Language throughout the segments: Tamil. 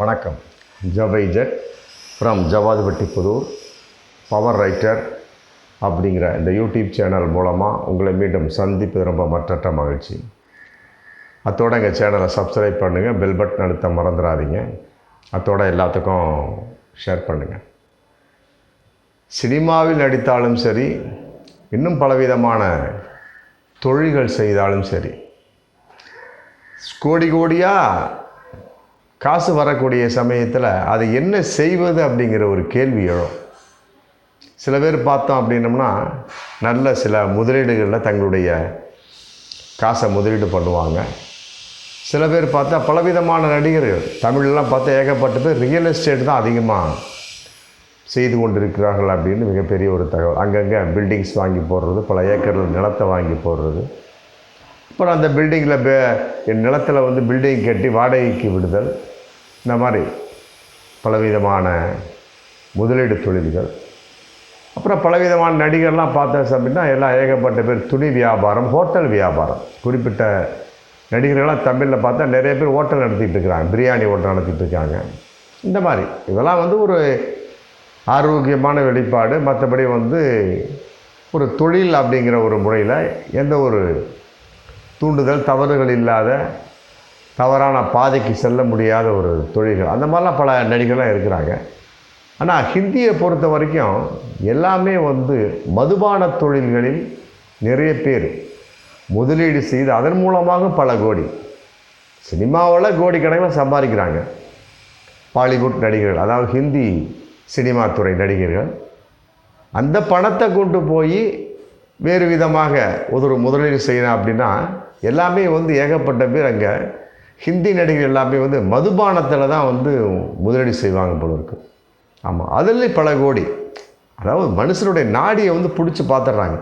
வணக்கம். ஜவைஜட் ஃப்ரம் ஜவாதிபட்டிப்புதூர் பவர் ரைட்டர் அப்படிங்கிற இந்த யூடியூப் சேனல் மூலமாக உங்களை மீண்டும் சந்திப்பு ரொம்ப மற்றற்ற மகிழ்ச்சி. அத்தோட எங்கள் சேனலை சப்ஸ்கிரைப் பண்ணுங்கள் பெல் பட்டன் அழுத்த மறந்துடாதீங்க. அத்தோட எல்லாத்துக்கும் ஷேர் பண்ணுங்கள் சினிமாவில் நடித்தாலும் சரி இன்னும் பலவிதமான தொழில்கள் செய்தாலும் சரி கோடி கோடியாக காசு வரக்கூடிய சமயத்தில் அது என்ன செய்வது அப்படிங்கிற ஒரு கேள்வி எழும். சில பேர் பார்த்தோம் அப்படின்னம்னா நல்ல சில முதலீடுகளில் தங்களுடைய காசை முதலீடு பண்ணுவாங்க. சில பேர் பார்த்தா பலவிதமான நடிகர்கள் தமிழ்லாம் பார்த்தா ஏகப்பட்ட பேர் ரியல் எஸ்டேட் தான் அதிகமாக செய்து கொண்டிருக்கிறார்கள் அப்படின்னு மிகப்பெரிய ஒரு தகவல். அங்கங்கே பில்டிங்ஸ் வாங்கி போடுறது பல ஏக்கரில் நிலத்தை வாங்கி போடுறது. அப்புறம் அந்த பில்டிங்கில் என் நிலத்தில் வந்து பில்டிங் கட்டி வாடகைக்கு விடுதல். இந்த மாதிரி பலவிதமான முதலீடு தொழில்கள். அப்புறம் பலவிதமான நடிகர்லாம் பார்த்தேன் அப்படின்னா எல்லாம் ஏகப்பட்ட பேர் துணி வியாபாரம் ஹோட்டல் வியாபாரம். குறிப்பிட்ட நடிகர்கள்லாம் தமிழில் பார்த்தா நிறைய பேர் ஹோட்டல் நடத்திட்டு இருக்கிறாங்க பிரியாணி ஹோட்டல் நடத்திட்டு இருக்காங்க. இந்த மாதிரி. இதெல்லாம் வந்து ஒரு ஆரோக்கியமான வெளிப்பாடு. மற்றபடி வந்து ஒரு தொழில் அப்படிங்கிற ஒரு முறையில் எந்த ஒரு தூண்டுதல் தவறுகள் இல்லாத தவறான பாதைக்கு செல்ல முடியாத ஒரு தொழில்கள். அந்த மாதிரிலாம் பல நடிகர்லாம் இருக்கிறாங்க. ஆனால் ஹிந்தியை பொறுத்த வரைக்கும் எல்லாமே வந்து மதுபான தொழில்களில் நிறைய பேர் முதலீடு செய்து அதன் மூலமாக பல கோடி. சினிமாவில் கோடி கணக்கில் சம்பாதிக்கிறாங்க. பாலிவுட் நடிகர்கள் அதாவது ஹிந்தி சினிமா துறை நடிகர்கள். அந்த பணத்தை கொண்டு போய் வேறு விதமாக ஒரு முதலீடு செய்யணும் அப்படின்னா எல்லாமே வந்து ஏகப்பட்ட பேர் அங்கே ஹிந்தி நடிகர் எல்லாமே வந்து மதுபானத்தில் தான் வந்து முதலீடு செய்வாங்க போல இருக்கு. ஆமாம் அதுலேயும் பல கோடி. அதாவது மனுஷனுடைய நாடியை வந்து பிடிச்சி பார்த்துட்றாங்க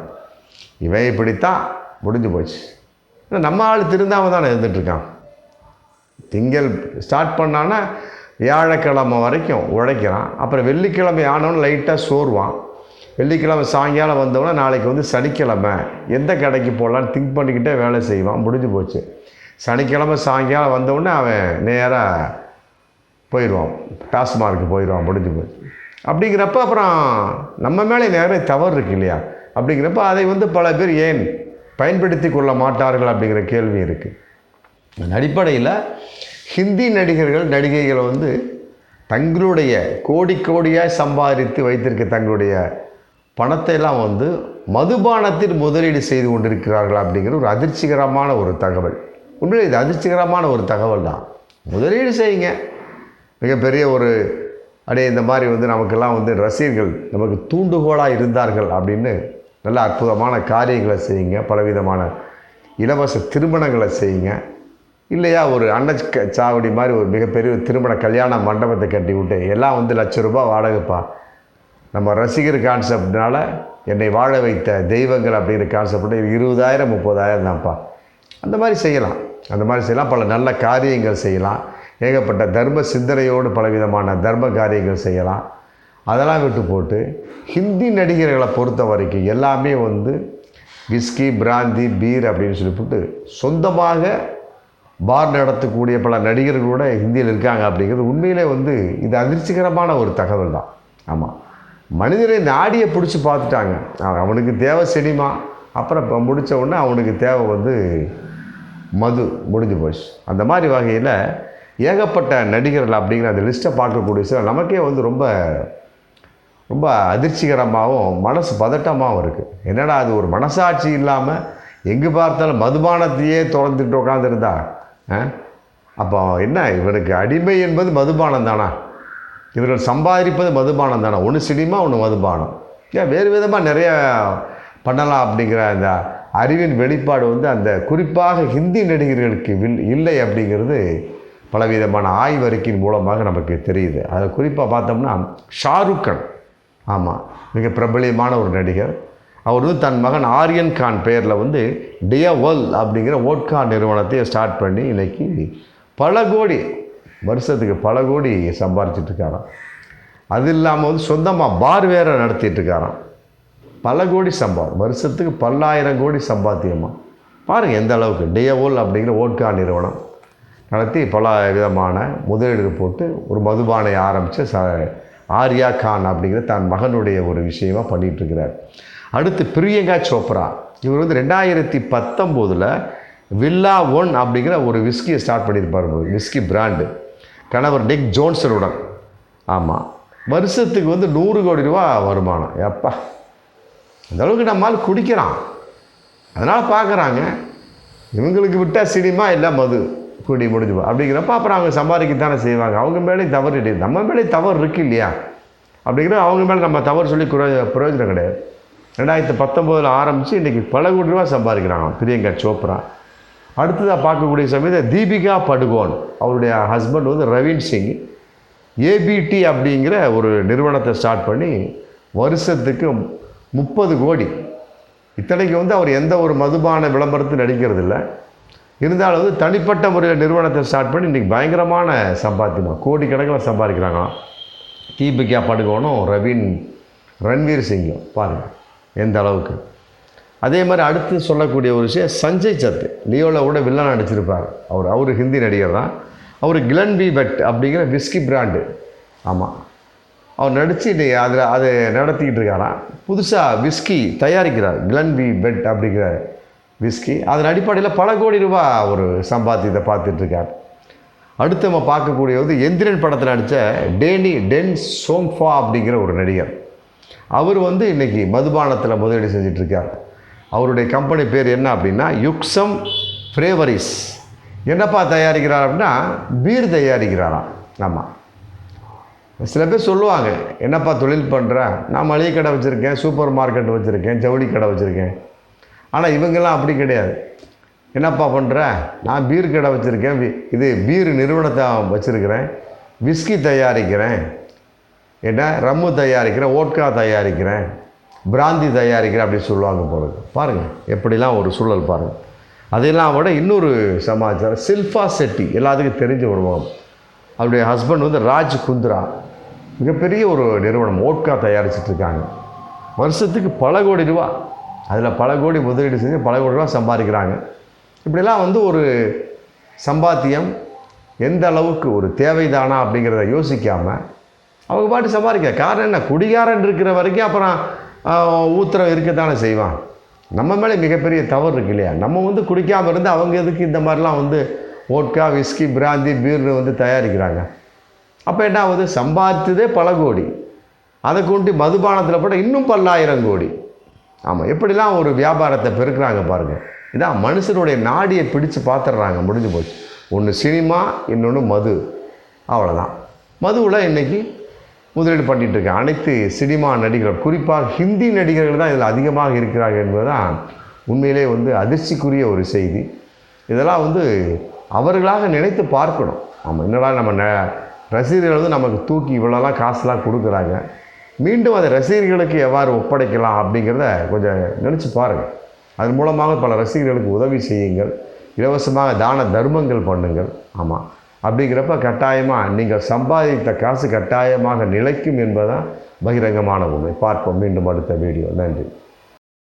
இவன் இப்படித்தான் முடிஞ்சு போச்சு. ஏன்னா நம்ம ஆள் திருந்தாமல் தானே இருந்துகிட்ருக்கான் திங்கள் ஸ்டார்ட் பண்ணான்னா வியாழக்கிழமை வரைக்கும் உழைக்கிறான். அப்புறம் வெள்ளிக்கிழமை ஆனவன் லைட்டாக சோர்வான். வெள்ளிக்கிழமை சாயங்காலம் வந்தவொடனே நாளைக்கு வந்து சனிக்கிழமை. எந்த கடைக்கு போகலான்னு திங்க் பண்ணிக்கிட்டே வேலை செய்வான். முடிஞ்சு போச்சு. சனிக்கிழமை சாயங்காலம் வந்தவுடனே அவன் நேராக போயிடுவான். டாஸ்மார்க்கு போயிடுவான். முடிஞ்சு போச்சு. அப்படிங்கிறப்ப அப்புறம் நம்ம மேலே நிறைய தவறு இருக்கு இல்லையா? அப்படிங்கிறப்ப அதை வந்து பல பேர் ஏன் பயன்படுத்தி கொள்ள மாட்டார்கள் அப்படிங்கிற கேள்வி இருக்குது அந்த அடிப்படையில் ஹிந்தி நடிகர்கள் நடிகைகள் வந்து தங்களுடைய கோடி கோடியாக சம்பாதித்து வைத்திருக்க தங்களுடைய பணத்தை எல்லாம் வந்து மதுபானத்தில் முதலீடு செய்து கொண்டிருக்கிறார்கள் அப்படிங்கிற ஒரு அதிர்ச்சிகரமான ஒரு தகவல். உண்மையில் இது அதிர்ச்சிகரமான ஒரு தகவல் தான். முதலீடு செய்யுங்க. மிகப்பெரிய ஒரு அடே இந்த மாதிரி வந்து நமக்கெல்லாம் வந்து ரசிகர்கள் நமக்கு தூண்டுகோலாக இருந்தார்கள் அப்படின்னு நல்ல அற்புதமான காரியங்களை செய்யுங்க. பலவிதமான இலவச திருமணங்களை செய்யுங்க. இல்லையா ஒரு அன்னச் க- சாவடி மாதிரி ஒரு மிகப்பெரிய திருமண கல்யாண மண்டபத்தை கட்டி விட்டு எல்லாம் வந்து லட்ச ரூபாய் வாடகைப்பா நம்ம ரசிகர் கான்செப்ட்னால் என்னை வாழ வைத்த தெய்வங்கள் அப்படிங்கிற கான்செப்ட் இருபதாயிரம் முப்பதாயிரம் தான்ப்பா. அந்த மாதிரி செய்யலாம். அந்த மாதிரி செய்யலாம். பல நல்ல காரியங்கள் செய்யலாம். ஏகப்பட்ட தர்ம சிந்தனையோடு பலவிதமான தர்ம காரியங்கள் செய்யலாம். அதெல்லாம் விட்டு போட்டு ஹிந்தி நடிகர்களை பொறுத்த வரைக்கும் எல்லாமே வந்து விஸ்கி பிராந்தி பீர் அப்படின்னு சொல்லி போட்டு சொந்தமாக பார் நடத்தக்கூடிய பல நடிகர்கள் கூட ஹிந்தியில் இருக்காங்க அப்படிங்கிறது உண்மையிலே வந்து இது அதிர்ச்சிகரமான ஒரு தகவல் தான். ஆமாம் மனிதனை நாடியை பிடிச்சி பார்த்துட்டாங்க. அவனுக்கு தேவை சினிமா. அப்புறம் இப்போ முடிச்ச உடனே அவனுக்கு தேவை வந்து மது முடிஞ்சு போச்சு. அந்த மாதிரி வகையில் ஏகப்பட்ட நடிகர்கள் அப்படிங்கிற அந்த லிஸ்ட்டை பார்க்கக்கூடிய சில நமக்கே வந்து ரொம்ப ரொம்ப அதிர்ச்சிகரமாகவும் மனசு பதட்டமாகவும் இருக்குது என்னடா அது ஒரு மனசாட்சி இல்லாமல் எங்கே பார்த்தாலும் மதுபானத்தையே திறந்துட்டு உட்காந்துருந்தா அப்போ என்ன இவனுக்கு அடிமை என்பது மதுபானம் தானா இவர்கள் சம்பாதிப்பது மதுபானம் தானே. ஒன்று சினிமா ஒன்று மதுபானம். ஏன் வேறு விதமாக நிறைய பண்ணலாம் அப்படிங்கிற அந்த அறிவின் வெளிப்பாடு வந்து அந்த குறிப்பாக ஹிந்தி நடிகர்களுக்கு வில் இல்லை அப்படிங்கிறது பலவிதமான ஆய்வறிக்கையின் மூலமாக நமக்கு தெரியுது. அதை குறிப்பாக பார்த்தோம்னா ஷாருக் கான். ஆமாம் மிக பிரபலியமான ஒரு நடிகர். அவர் வந்து தன் மகன் ஆரியன் கான் பெயரில் வந்து டியவல் அப்படிங்கிற ஓட்கா நிறுவனத்தை ஸ்டார்ட் பண்ணி இன்றைக்கி பல கோடி வருஷத்துக்கு பல கோடி சம்பாரிச்சிட்டு இருக்காராம் அது இல்லாமல் வந்து சொந்தமாக பார் வேற நடத்திட்டு இருக்காராம் பல கோடி சம்பாதம் வருஷத்துக்கு பல்லாயிரம் கோடி சம்பாத்தியமா. பாருங்கள் எந்த அளவுக்கு டியவோல் அப்படிங்கிற ஓட்கா நிறுவனம் நடத்தி பல விதமான முதலீடுகள் போட்டு ஒரு மதுபானை ஆரம்பித்த ச ஆர்யா கான் அப்படிங்கிற தன் மகனுடைய ஒரு விஷயமாக பண்ணிகிட்ருக்கிறார் அடுத்து பிரியங்கா சோப்ரா. இவர் வந்து ரெண்டாயிரத்தி பத்தொம்போதில் வில்லா ஒன் அப்படிங்கிற ஒரு விஸ்கியை ஸ்டார்ட் பண்ணியிருப்பார். Whisky brand. கணவர் டிக் ஜோன்சனுடன். ஆமாம் வருஷத்துக்கு வந்து நூறு கோடி ரூபா வருமானம். எப்பா. அந்த அளவுக்கு நம்மால் குடிக்கிறான் அதனால் பார்க்குறாங்க இவங்களுக்கு விட்டால் சினிமா இல்லை மது. குடி முடிஞ்சு அப்படிங்கிறப்ப அப்புறம் அவங்க சம்பாதிக்கத்தானே செய்வாங்க. அவங்க மேலே தவறு இல்லை நம்ம மேலே தவறு இருக்கு இல்லையா? அப்படிங்கிற அவங்க மேலே நம்ம தவறு சொல்லி குறை பிரயோஜனம் கிடையாது. ரெண்டாயிரத்தி பத்தொம்போதில் ஆரம்பித்து இன்றைக்கி பல கோடி ரூபா சம்பாதிக்கிறாங்க. பிரியங்கா சோப்ரா. அடுத்ததாக பார்க்கக்கூடிய சமயத்தில் தீபிகா படுகோன் அவருடைய ஹஸ்பண்ட் வந்து ரவீன் சிங். ஏபிடி அப்படிங்கிற ஒரு நிறுவனத்தை ஸ்டார்ட் பண்ணி வருஷத்துக்கு முப்பது கோடி. இத்தனைக்கு வந்து அவர் எந்த ஒரு மதுபான விளம்பரத்தில் நடிக்கிறது இல்லை இருந்தாலும் வந்து தனிப்பட்ட முறையில் நிறுவனத்தை ஸ்டார்ட் பண்ணி இன்றைக்கி பயங்கரமான சம்பாத்தியமா கோடிக்கணக்கில் சம்பாதிக்கிறாங்களாம் தீபிகா படுகோனும் ரவீன் ரன்வீர் சிங்கும். பாருங்கள் எந்த அளவுக்கு. அதே மாதிரி அடுத்து சொல்லக்கூடிய ஒரு விஷயம் சஞ்சய் சத். லியோவில் கூட வில்லன் நடிச்சிருப்பார். அவர் அவர் ஹிந்தி நடிகர் தான். அவர் கிளன்பி பெட் அப்படிங்கிற விஸ்கி பிராண்டு. ஆமாம் அவர் நடித்து அதில் அதை நடத்திக்கிட்டு இருக்காராம். புதுசாக விஸ்கி தயாரிக்கிறார். கிளன்பி பெட் அப்படிங்கிற விஸ்கி. அதன் அடிப்படையில் பல கோடி ரூபா ஒரு சம்பாத்தியத்தை பார்த்துட்ருக்கார் அடுத்து நம்ம பார்க்கக்கூடிய வந்து எந்திரன் படத்தில் நடித்த டேனி டென் சோங்ஃபா அப்படிங்கிற ஒரு நடிகர். அவர் வந்து இன்றைக்கி மதுபானத்தில் முதலீடு செஞ்சிட்ருக்கார் அவருடைய கம்பெனி பேர் என்ன அப்படின்னா யுக்சம் ஃப்ரேவரிஸ் என்னப்பா தயாரிக்கிறார் அப்படின்னா பீர் தயாரிக்கிறாராம். ஆமாம் சில பேர் சொல்லுவாங்க என்னப்பா தொழில் பண்ணுற நான் மளிகை கடை வச்சுருக்கேன் சூப்பர் மார்க்கெட் வச்சுருக்கேன் ஜவுளி கடை வச்சுருக்கேன். ஆனால் இவங்கெல்லாம் அப்படி கிடையாது. என்னப்பா பண்ணுற நான் பீர் கடை வச்சுருக்கேன் வி- இது பீர் நிறுவனத்தை வச்சுருக்கிறேன் விஸ்கி தயாரிக்கிறேன் என்ன ரம்மு தயாரிக்கிறேன் ஓட்கா தயாரிக்கிறேன். பிராந்தி தயாரிக்கிற அப்படி சொல்லுவாங்க போகிறது பாருங்கள் எப்படிலாம் ஒரு சூழல் பாருங்கள் அதெல்லாம் விட இன்னொரு சமாச்சாரம் சில்ஃபா செட்டி எல்லாத்துக்கும் தெரிஞ்ச ஒரு அவருடைய ஹஸ்பண்ட் வந்து ராஜ் குந்த்ரா. மிகப்பெரிய ஒரு நிறுவனம் ஓட்கா தயாரிச்சிட்டு இருக்காங்க. வருஷத்துக்கு பல கோடி ரூபா. அதில் பல கோடி முதலீடு செஞ்சு பல கோடி ரூபா சம்பாதிக்கிறாங்க. இப்படிலாம் வந்து ஒரு சம்பாத்தியம் எந்த அளவுக்கு ஒரு தேவைதானா அப்படிங்கிறத யோசிக்காமல் அவங்க பாட்டு சம்பாதிக்க. காரணம் என்ன? குடிகாரன் இருக்கிற வரைக்கும் அப்புறம் ஊத்திரம் இருக்கத்தானே செய்வான். நம்ம மேலே மிகப்பெரிய தவறு இருக்கு இல்லையா? நம்ம வந்து குடிக்காமல் இருந்து அவங்க எதுக்கு இந்த மாதிரிலாம் வந்து ஓட்கா விஸ்கி பிராந்தி பீர்னு வந்து தயாரிக்கிறாங்க? அப்போ என்ன ஆகுது? சம்பாதித்ததே பல கோடி. அதை கொண்டு மதுபானத்தில் போட்டால் இன்னும் பல்லாயிரம் கோடி. ஆமாம் எப்படிலாம் ஒரு வியாபாரத்தை பெருக்கிறாங்க பாருங்கள் இதான் மனுஷனுடைய நாடியை பிடிச்சு பார்த்துடுறாங்க முடிஞ்சு போச்சு. ஒன்று சினிமா இன்னொன்று மது. அவ்வளோதான் மதுவில் இன்றைக்கி முதலீடு பண்ணிட்டு இருக்க அனைத்து சினிமா நடிகர்கள் குறிப்பாக ஹிந்தி நடிகர்கள் தான் இதில் அதிகமாக இருக்கிறார்கள் என்பதுதான் உண்மையிலே வந்து அதிர்ச்சிக்குரிய ஒரு செய்தி. இதெல்லாம் வந்து அவர்களாக நினைத்து பார்க்கணும். ஆமாம் என்னடா நம்ம ந ரசிகர்கள் வந்து நமக்கு தூக்கி இவ்வளோலாம் காசுலாம் கொடுக்குறாங்க. மீண்டும் அதை ரசிகர்களுக்கு எவ்வாறு ஒப்படைக்கலாம் அப்படிங்கிறத கொஞ்சம் நினச்சி பாருங்கள் அதன் மூலமாக பல ரசிகர்களுக்கு உதவி செய்யுங்கள். இலவசமாக தான தர்மங்கள் பண்ணுங்கள். ஆமாம் அப்படிங்கிறப்ப கட்டாயமாக நீங்கள் சம்பாதித்த காசு கட்டாயமாக நிலைக்கும் என்பதுதான் பகிரங்கமான உண்மை. பார்ப்போம் மீண்டும் அடுத்த வீடியோ நன்றி.